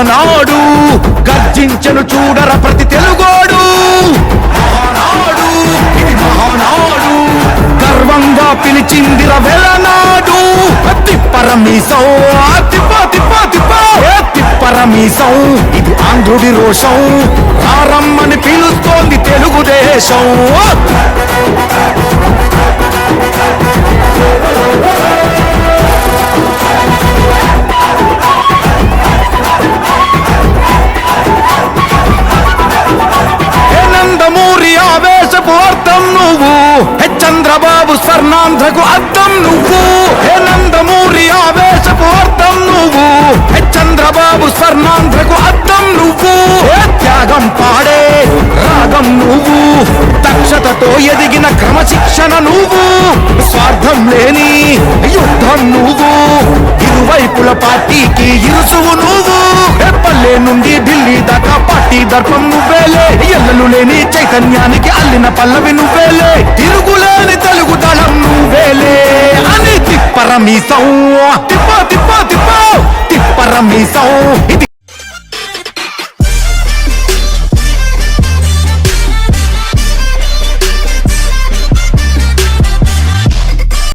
మహానాడు గర్జించను చూడర ప్రతి తెలుగోడు. మహానాడు ఇది మహానాడు గర్వంగా పిలిచిందిర వెలనాడు తిప్పరమీసం తిప్ప తిప్ప తిప్ప. ఏ తిప్పరమీసం ఇది ఆంధ్రుడి రోషం. రారమ్మని పిలుస్తోంది తెలుగుదేశం. ఎదిగిన క్రమశిక్షణ నువ్వు. స్వార్థం లేని యుద్ధం నువ్వు. ఇరువైపుల పార్టీకి ఇరుసువు నువ్వు. హే నుండి ఢిల్లీ దాకా పార్టీ దర్పం నువ్వేలే ఎల్లలు లేని చైతన్యానికి అల్లిన పల్లవి నువ్వేలే తిరుగులేని తెలుగు దళం నువ్వేలే అని తిప్పరమీసం తిప్ప తిప్ప తిప్ప. తిప్పరమీసం ఇది